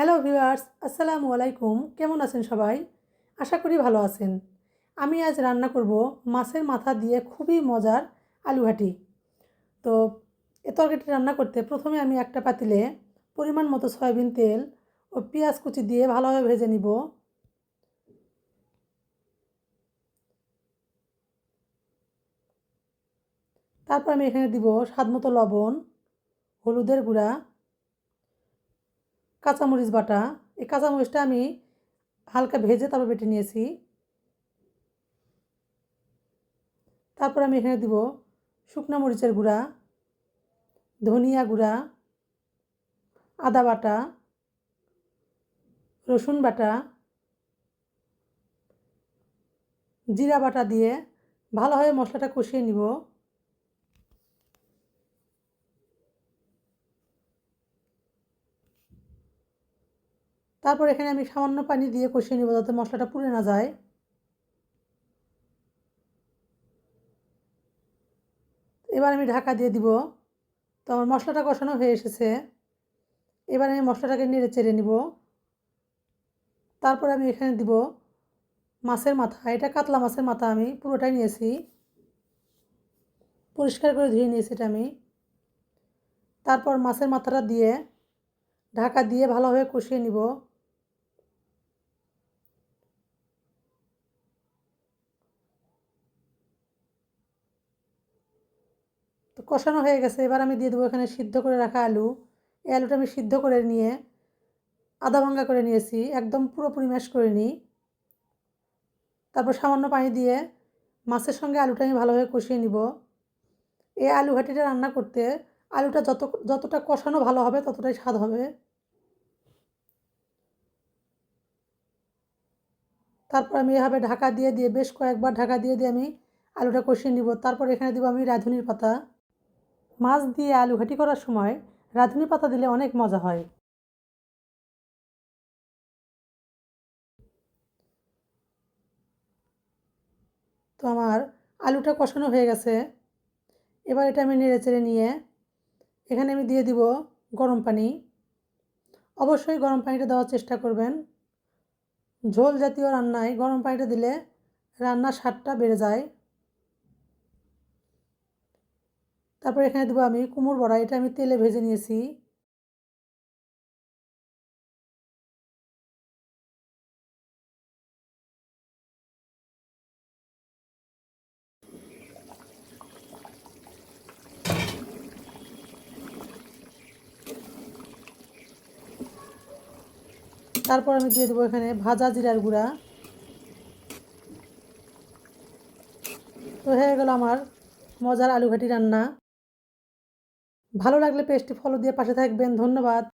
Hello viewers, আসসালামু আলাইকুম। কেমন আছেন সবাই? আশা করি ভালো আছেন। আমি আজ রান্না করব মাছের মাথা দিয়ে খুবই মজার আলু ঘাটি তো এ তরকারিটি রান্না করতে প্রথমে আমি একটা পাতিলে পরিমাণ মতো সয়াবিন তেল ও পেঁয়াজ কুচি দিয়ে ভালোভাবে ভেজে নিব। তারপর আমি এখানে দিব স্বাদ মতো লবণ, হলুদের গুঁড়া কাঁচামরিচ বাটা। এই কাঁচামরিচটা আমি হালকা ভেজে তারপর বেটে নিয়েছি। তারপর আমি এখানে দিব শুকনো মরিচের গুঁড়া, ধনিয়া গুঁড়া, আদা বাটা, রসুন বাটা, জিরা বাটা দিয়ে ভালোভাবে মশলাটা কষিয়ে নিব। তারপর এখানে আমি সামান্য পানি দিয়ে কষিয়ে নেব যাতে মশলাটা পুড়ে না যায়। এবার আমি ঢাকা দিয়ে দিব। তো আমার মশলাটা কষানো হয়ে এসেছে। এবার আমি মশলাটাকে নেড়ে চেড়ে নিব। তারপর আমি এখানে দিব মাছের মাথা। এটা কাতলা মাছের মাথা আমি পুরোটাই নিয়েছি। পরিষ্কার করে ধুয়ে নিয়েছি এটা আমি। তারপর মাছের মাথাটা দিয়ে ঢাকা দিয়ে ভালোভাবে কষিয়ে নিব। তো কষানো হয়ে গেছে। এবার আমি দিয়ে দেবো এখানে সিদ্ধ করে রাখা আলু। এই আলুটা আমি সিদ্ধ করে নিয়ে আদা ভাঙ্গা করে নিয়েছি, একদম পুরোপুরি ম্যাশ করে নিই। তারপর সামান্য পানি দিয়ে মাছের সঙ্গে আলুটা আমি ভালোভাবে কষিয়ে নিব। এই আলু ঘাটিটা রান্না করতে আলুটা যত, যতটা কষানো ভালো হবে ততটাই স্বাদ হবে। তারপর আমি এভাবে ঢাকা দিয়ে দিয়ে বেশ কয়েকবার ঢাকা দিয়ে দিয়ে আমি আলুটা কষিয়ে নিব। তারপর এখানে দিব আমি রাঁধুনির পাতা। মাছ দিয়ে আলু ঘাটি করার সময় রাঁধুনি পাতা দিলে অনেক মজা হয়। তো আমার আলুটা কষানো হয়ে গেছে। এবার এটা আমি নেড়ে চেড়ে নিয়ে এখানে আমি দিয়ে দিব গরম পানি। অবশ্যই গরম পানিটা দেওয়ার চেষ্টা করবেন। ঝোল জাতীয় রান্নায় গরম পানিটা দিলে রান্নার স্বাদটা বেড়ে যায়। তারপর এখানে দেবো আমি কুমড় বড়া, এটা আমি তেলে ভেজে নিয়েছি। তারপর আমি দিয়ে দেবো এখানে ভাজা জিরার গুঁড়া। তো হয়ে গেল আমার মজার আলু ঘাটি রান্না। ভালো লাগলে পেজটি ফলো দিয়ে পাশে থাকবেন। ধন্যবাদ।